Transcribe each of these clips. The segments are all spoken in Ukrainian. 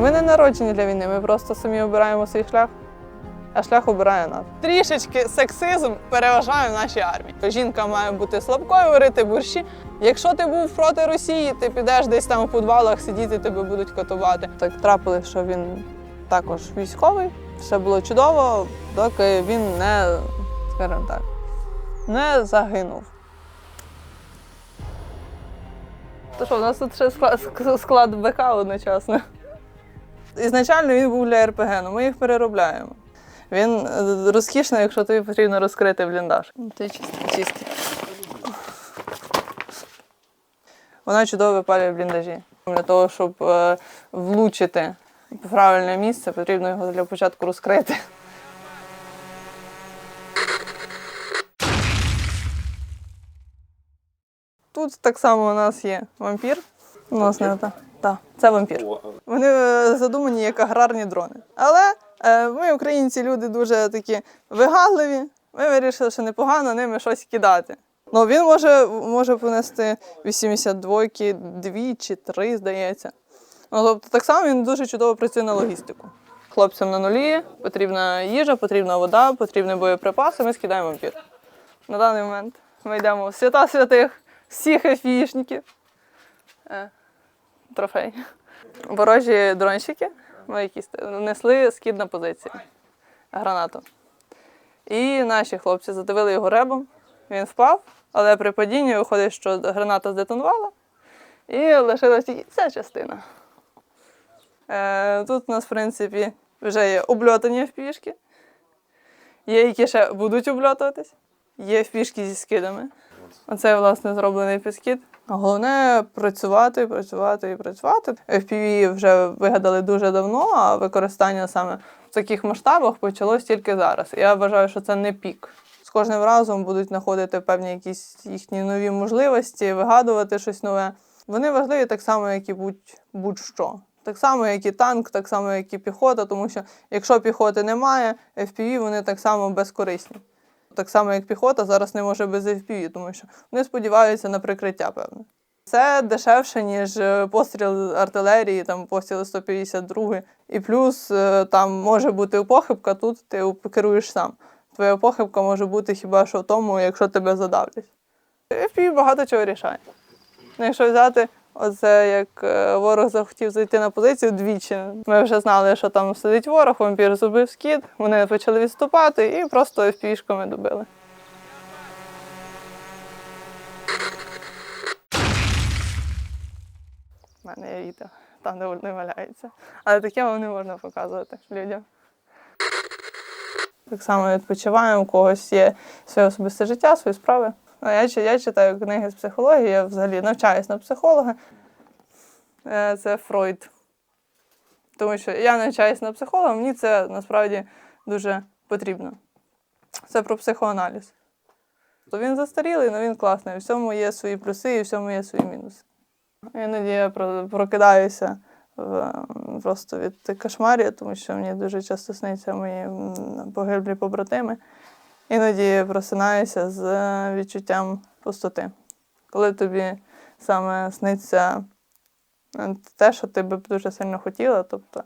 Ми не народжені для війни, ми просто самі обираємо свій шлях, а шлях обирає нас. Трішечки сексизм переважає в нашій армії. Жінка має бути слабкою, варити борщі. Якщо ти був проти Росії, ти підеш десь там у підвалах сидіти, тебе будуть катувати. Так трапилось, що він також військовий. Все було чудово, доки він не, скажімо так, не загинув. То що, у нас тут ще склад, склад БК одночасно. Ізначально він був для РПГ, але ми їх переробляємо. Він е, розкішний, якщо тобі потрібно розкрити бліндаж. Ти чистий, чистий. Вона чудово випалює бліндажі. Для того, щоб е, влучити в правильне місце, потрібно його для початку розкрити. Тут так само у нас є вампір. У нас не та. Так, це вампір. Вони е, задумані як аграрні дрони. Але е, ми, українці, люди дуже такі вигадливі. Ми вирішили, що непогано ними щось кидати. Ну, він може, може понести 82 дві чи три, здається. Ну, тобто, так само він дуже чудово працює на логістику. Хлопцям на нулі потрібна їжа, потрібна вода, потрібні боєприпаси. Ми скидаємо вампір. На даний момент ми йдемо в свята святих всіх ефішників. Трофей. Ворожі дронщики, ну, якісь, несли скид на позиції гранату. І наші хлопці задавили його ребом, він впав, але при падінні виходить, що граната здетонувала, і лишилась тільки ця частина. Е, тут у нас, в принципі, вже є обльотані впішки, є, які ще будуть обльотуватись, є впішки зі скидами. Оце, власне, зроблений підскид. Головне працювати, працювати і працювати. FPV вже вигадали дуже давно, а використання саме в таких масштабах почалось тільки зараз. Я вважаю, що це не пік. З кожним разом будуть знаходити певні якісь їхні нові можливості, вигадувати щось нове. Вони важливі так само, як і будь- будь-що. Так само, як і танк, так само, як і піхота, тому що якщо піхоти немає, FPV вони так само безкорисні. Так само, як піхота, зараз не може без FPV, тому що вони сподіваються на прикриття, певне. Це дешевше, ніж е, постріл артилерії, там постріл 152. І плюс е, там може бути похибка, тут ти керуєш сам. Твоя похибка може бути хіба що в тому, якщо тебе задавлять. FPV багато чого рішає. Ну, якщо взяти оце, як е, ворог захотів зайти на позицію двічі. Ми вже знали, що там сидить ворог, вампір зробив скид, вони почали відступати і просто FPV-шками добили. У мене є відео, там де вони валяються. Але таке вам не можна показувати людям. Так само відпочиваємо, у когось є своє особисте життя, свої справи. Я, я читаю книги з психології, я взагалі навчаюсь на психолога. Е, Це Фройд. Тому що я навчаюсь на психолога, мені це насправді дуже потрібно. Це про психоаналіз. То він застарілий, але він класний. У всьому є свої плюси і в всьому є свої мінуси. Іноді я прокидаюся в, просто від кошмарів, тому що мені дуже часто сниться мої погиблі побратими. Іноді просинаюся з е, відчуттям пустоти. Коли тобі саме сниться е, те, що ти би дуже сильно хотіла, тобто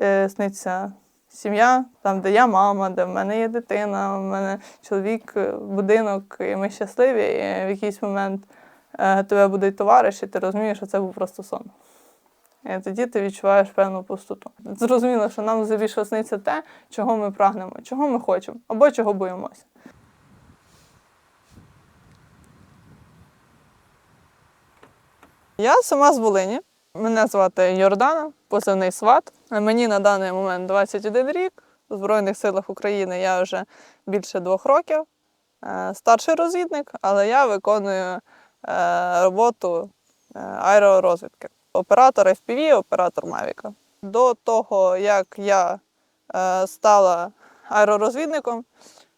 е, сниться сім'я, там, де я мама, де в мене є дитина, в мене чоловік, будинок, і ми щасливі, і в якийсь момент тебе будуть товариші, ти розумієш, що це був просто сон. І тоді ти відчуваєш певну пустоту. Зрозуміло, що нам здебільшого сниться те, чого ми прагнемо, чого ми хочемо, або чого боїмося. Я сама з Волині. Мене звати Йордана, позивний сват. Мені на даний момент 21 рік. У Збройних силах України я вже більше двох років. Е, Старший розвідник, але я виконую е, роботу е, аеророзвідки. Оператор FPV, оператор Мавіка. До того, як я е, стала аеророзвідником,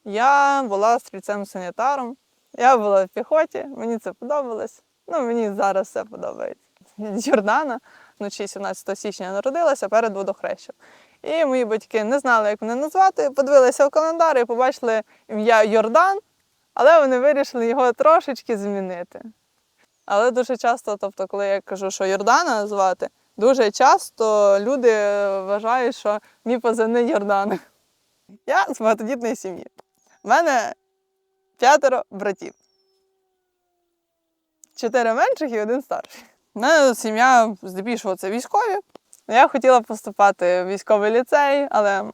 я була стрільцем-санітаром. Я була в піхоті, мені це подобалось. Ну, мені зараз все подобається. Джордана вночі 17 січня народилася перед водохрещем. І мої батьки не знали, як мене назвати, подивилися в календар і побачили ім'я Йордан, але вони вирішили його трошечки змінити. Але дуже часто, тобто, коли я кажу, що Йордана звати, Дуже часто люди вважають, що мій позивний Йордан. Я з багатодітної сім'ї. У мене п'ятеро братів. Чотири менших і один старший. У мене сім'я здебільшого це військові. Я хотіла поступати в військовий ліцей, але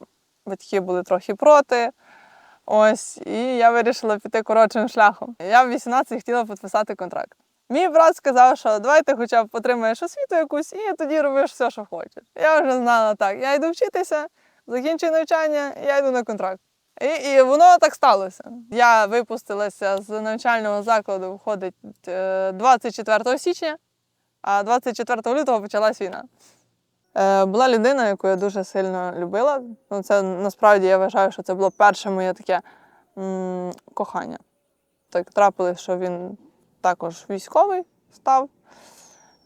батьки були трохи проти. Ось, і я вирішила піти коротшим шляхом. Я в 18 хотіла підписати контракт. Мій брат сказав, що давай ти хоча б отримаєш освіту якусь і тоді робиш все, що хочеш. Я вже знала так. Я йду вчитися, закінчую навчання, я йду на контракт. І, і воно так сталося. Я випустилася з навчального закладу, виходить е, 24 січня, а 24 лютого почалась війна. Е, Була людина, яку я дуже сильно любила. Ну, це насправді я вважаю, що це було перше моє таке м, кохання. Так трапилось, що він також військовий став,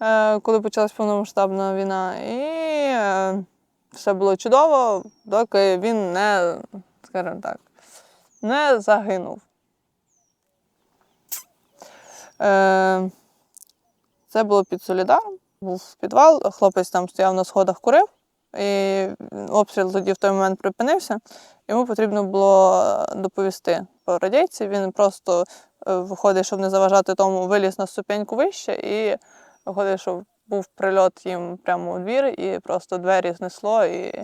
е, коли почалась повномасштабна війна. І е, все було чудово, доки він не, скажімо так, не загинув. Е, це було під Солідаром. Був підвал, хлопець там стояв на сходах, курив, і обстріл тоді в той момент припинився. Йому потрібно було доповісти по радійці. Він просто е, виходить, щоб не заважати тому, виліз на ступеньку вище, і виходить, що був прильот їм прямо у двір, і просто двері знесло. І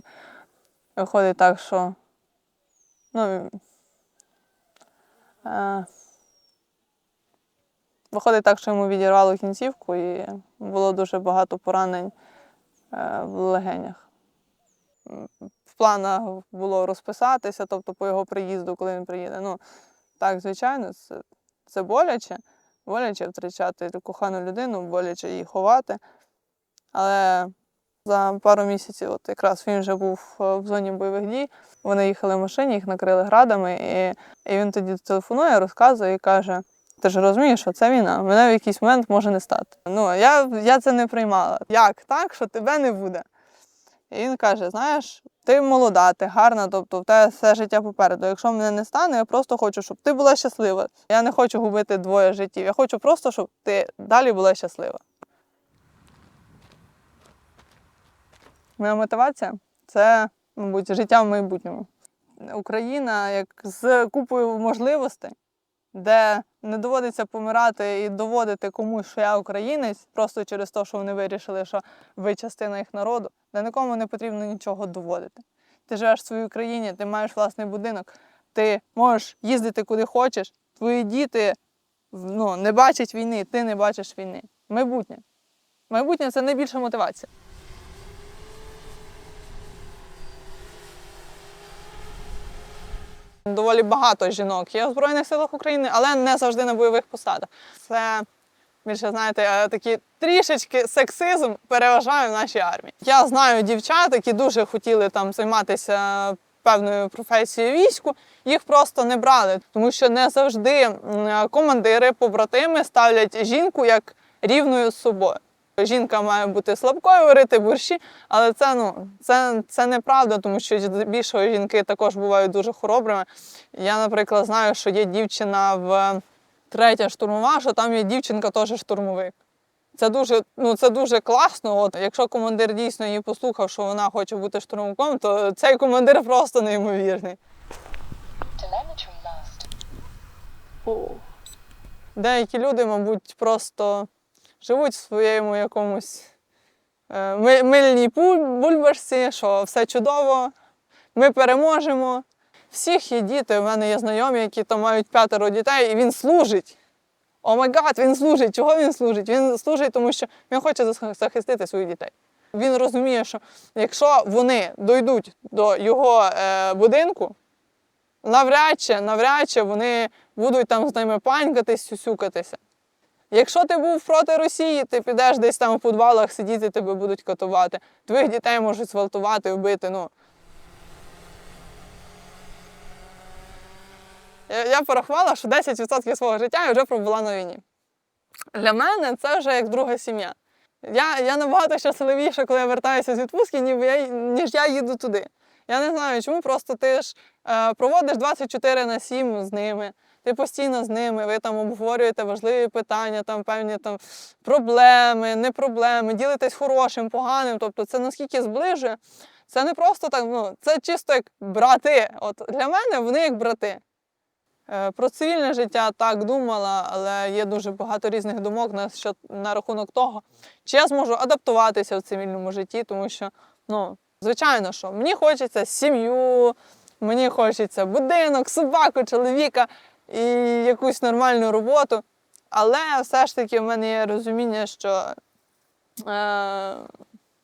виходить так, що ну, е, Виходить так, що йому відірвало кінцівку і було дуже багато поранень е, в легенях. В планах було розписатися, тобто по його приїзду, коли він приїде. Ну, так, звичайно, це, це боляче. Боляче втрачати кохану людину, боляче її ховати. Але за пару місяців, от якраз він вже був е, в зоні бойових дій. Вони їхали в машині, їх накрили градами, і, і він тоді телефонує, розказує і каже: ти ж розумієш, що це війна, мене в якийсь момент може не стати. Ну, я, я це не приймала. Як так, що тебе не буде? І він каже: знаєш, ти молода, ти гарна, тобто в тебе все життя попереду. Якщо мене не стане, я просто хочу, щоб ти була щаслива. Я не хочу губити двоє життів. Я хочу просто, щоб ти далі була щаслива. Моя мотивація це, мабуть, життя в майбутньому. Україна як з купою можливостей, де не доводиться помирати і доводити комусь, що я українець, просто через те, що вони вирішили, що ви частина їх народу, де нікому не потрібно нічого доводити. Ти живеш в своїй країні, ти маєш власний будинок, ти можеш їздити куди хочеш, твої діти ну, не бачать війни, ти не бачиш війни. Майбутнє. Майбутнє це найбільша мотивація. Доволі багато жінок є у Збройних силах України, але не завжди на бойових посадах. Це більше, знаєте, е, такий трішечки сексизм переважає в нашій армії. Я знаю дівчат, які дуже хотіли там займатися певною професією війську, їх просто не брали, тому що не завжди командири, побратими ставлять жінку як рівною з собою. Жінка має бути слабкою, варити борщі, але це ну це, це неправда, тому що здебільшого жінки також бувають дуже хоробрими. Я, наприклад, знаю, що є дівчина в третя штурмова, що там є дівчинка теж штурмовик. Це дуже, ну, це дуже класно. От, якщо командир дійсно її послухав, що вона хоче бути штурмовиком, то цей командир просто неймовірний. Lost. Деякі люди, мабуть, просто живуть в своєму якомусь е, мильній бульбашці, що все чудово, ми переможемо. Всіх є діти. У мене є знайомі, які там мають п'ятеро дітей, і він служить. О май гад, він служить. Чого він служить? Він служить, тому що він хоче захистити своїх дітей. Він розуміє, що якщо вони дойдуть до його е, будинку, навряд чи, навряд чи вони будуть там з ними панькатись, сюсюкатися. Якщо ти був проти Росії, ти підеш десь там у підвалах сидіти, тебе будуть катувати. Твоїх дітей можуть зґвалтувати, вбити. Ну. Я, порахувала, що 10% свого життя я вже пробула на війні. Для мене це вже як друга сім'я. Я, я набагато щасливіша, коли я вертаюся з відпустки, ніби я, ніж я їду туди. Я не знаю, чому просто ти ж е, проводиш 24 на 7 з ними. ти постійно з ними, ви там обговорюєте важливі питання, там певні там проблеми, не проблеми, ділитесь хорошим, поганим. Тобто це наскільки зближує. Це не просто так, ну це чисто як брати. От для мене вони як брати. Е, Про цивільне життя так думала, але є дуже багато різних думок на, що, на рахунок того, чи я зможу адаптуватися в цивільному житті, тому що, ну, звичайно, що мені хочеться сім'ю, мені хочеться будинок, собаку, чоловіка і якусь нормальну роботу. Але все ж таки в мене є розуміння, що, е,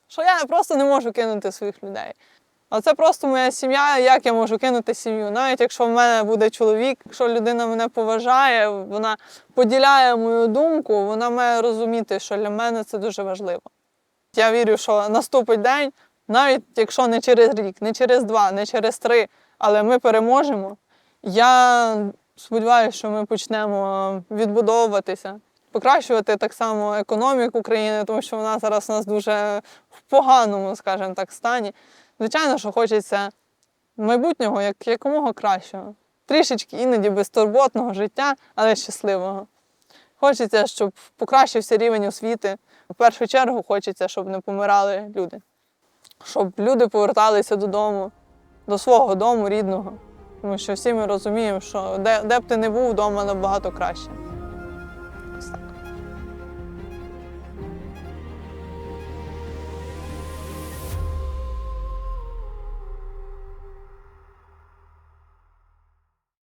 що я просто не можу кинути своїх людей. А це просто моя сім'я, як я можу кинути сім'ю. Навіть якщо в мене буде чоловік, якщо людина мене поважає, вона поділяє мою думку, вона має розуміти, що для мене це дуже важливо. Я вірю, що наступить день, навіть якщо не через рік, не через два, не через три, але ми переможемо. Я сподіваюся, що ми почнемо відбудовуватися, покращувати так само економіку країни, тому що вона зараз у нас дуже в поганому, скажімо так, стані. Звичайно, що хочеться майбутнього як якомога кращого. Трішечки іноді безтурботного життя, але щасливого. Хочеться, щоб покращився рівень освіти. В першу чергу хочеться, щоб не помирали люди, щоб люди поверталися додому, до свого дому рідного. Тому що всі ми розуміємо, що де, де б ти не був вдома набагато краще.